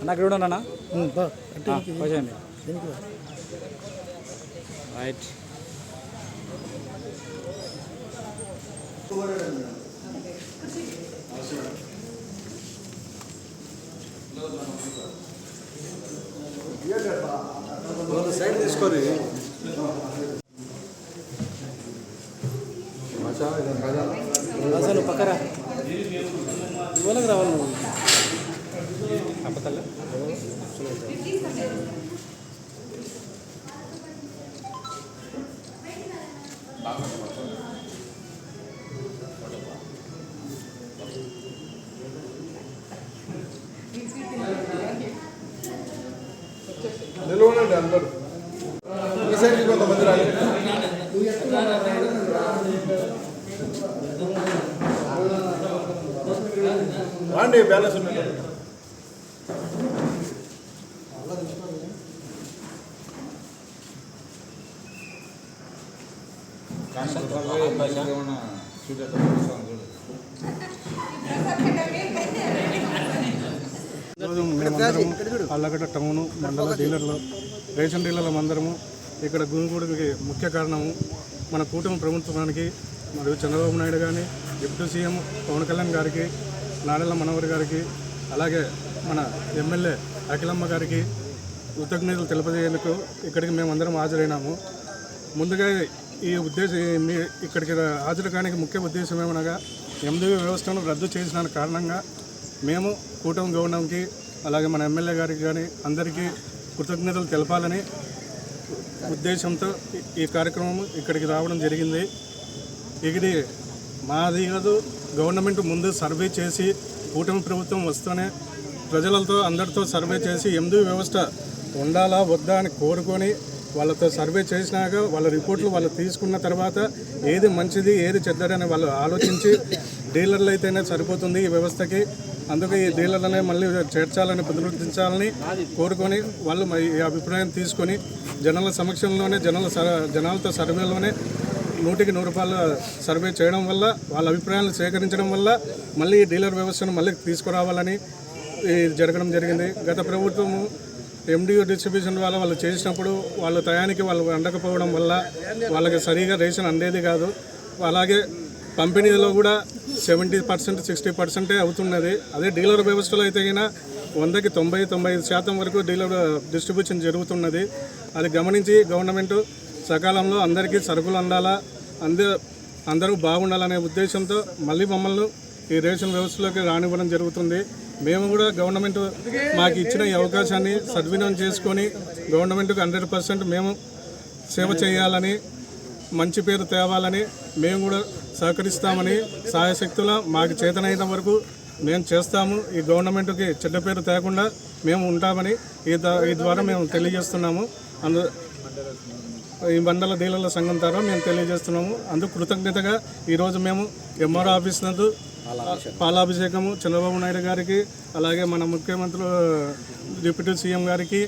అన్న ఇక్కడ చూడండి అన్న. వచ్చేయండి రైట్. సైడ్ తీసుకొని అసలు పక్కరా. ఇవ్వలకు రావాలి నువ్వు నిలవనండి అందరూ. ఈ సైడ్కి కొంతమంది రాలి రాండి బ్యాలెన్స్ మేమందరము అల్లగడ్డ టౌన్ మండల డీలర్లు రేషన్ డీలర్ల అందరము ఇక్కడ గుమిగూడికి ముఖ్య కారణము మన కూటమి ప్రభుత్వానికి మరియు చంద్రబాబు నాయుడు కానీ డిప్యూటీ సీఎం పవన్ కళ్యాణ్ గారికి నాడెల్ల మనోహర్ గారికి అలాగే మన ఎమ్మెల్యే అఖిలమ్మ గారికి కృతజ్ఞతలు తెలిపజేందుకు ఇక్కడికి మేమందరం హాజరైనాము. ముందుగా ఈ ఉద్దేశం మీ- ఇక్కడికి హాజరు కానికి ముఖ్య ఉద్దేశం ఏమనగా ఎనిమిది వ్యవస్థను రద్దు చేసిన కారణంగా మేము కూటమి గవర్నర్కి అలాగే మన ఎమ్మెల్యే గారికి కానీ అందరికీ కృతజ్ఞతలు తెలపాలని ఉద్దేశంతో ఈ కార్యక్రమం ఇక్కడికి రావడం జరిగింది. ఇది మాది కాదు గవర్నమెంట్ ముందు సర్వే చేసి కూటమి ప్రభుత్వం వస్తూనే ప్రజలతో అందరితో సర్వే చేసి ఎందు వ్యవస్థ ఉండాలా వద్దా అని కోరుకొని వాళ్ళతో సర్వే చేసినాక వాళ్ళ రిపోర్ట్లు వాళ్ళు తీసుకున్న తర్వాత ఏది మంచిది ఏది చెడ్డదని వాళ్ళు ఆలోచించి డీలర్లు అయితేనే సరిపోతుంది ఈ వ్యవస్థకి. అందుకే ఈ డీలర్లనే మళ్ళీ చేర్చాలని పునరుద్ధరించాలని కోరుకొని వాళ్ళు ఈ అభిప్రాయం తీసుకొని జనాల సమక్షంలోనే జనాల జనాలతో సర్వేలోనే నూటికి నూరు రూపాయలు సర్వే చేయడం వల్ల వాళ్ళ అభిప్రాయాలను సేకరించడం వల్ల మళ్ళీ డీలర్ వ్యవస్థను మళ్ళీ తీసుకురావాలని జరగడం జరిగింది. గత ప్రభుత్వము ఎండియూ డిస్ట్రిబ్యూషన్ వల్ల వాళ్ళు చేసినప్పుడు వాళ్ళ టయానికి వాళ్ళు అందకపోవడం వల్ల వాళ్ళకి సరిగా రేషన్ అందేది కాదు. అలాగే పంపిణీలో కూడా సెవెంటీ పర్సెంట్ సిక్స్టీ పర్సెంటే అవుతున్నది. అదే డీలర్ వ్యవస్థలో అయితే అయినా వందకి తొంభై తొంభై ఐదు శాతం వరకు డీలర్ డిస్ట్రిబ్యూషన్ జరుగుతున్నది. అది గమనించి గవర్నమెంట్ సకాలంలో అందరికీ సరుకులు అందాలా అంద అందరూ బాగుండాలనే ఉద్దేశంతో మళ్ళీ మమ్మల్ని ఈ రేషన్ వ్యవస్థలోకి రానివ్వడం జరుగుతుంది. మేము కూడా గవర్నమెంట్ మాకు ఇచ్చిన ఈ అవకాశాన్ని సద్వినియోగం చేసుకొని గవర్నమెంట్కి హండ్రెడ్ పర్సెంట్ మేము సేవ చేయాలని మంచి పేరు తేవాలని మేము కూడా సహకరిస్తామని సాయశక్తుల మాకు చేతనైన వరకు మేము చేస్తాము. ఈ గవర్నమెంట్కి చెడ్డ పేరు తేకుండా మేము ఉంటామని ఈ ఈ ద్వారా మేము తెలియజేస్తున్నాము. అందు ఈ మండల డీలర్ల సంఘం ద్వారా మేము తెలియజేస్తున్నాము. అందుకు కృతజ్ఞతగా ఈరోజు మేము ఎంఆర్ ఆఫీస్ నందు పాలాభిషేకము చంద్రబాబు నాయుడు గారికి అలాగే మన ముఖ్యమంత్రులు డిప్యూటీ సీఎం గారికి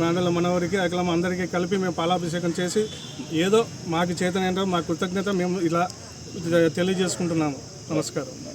మండల మనవరికి అఖిలం అందరికీ కలిపి మేము పాలాభిషేకం చేసి ఏదో మాకు చేతనైనా మా కృతజ్ఞత మేము ఇలా తెలియజేసుకుంటున్నాము. నమస్కారం.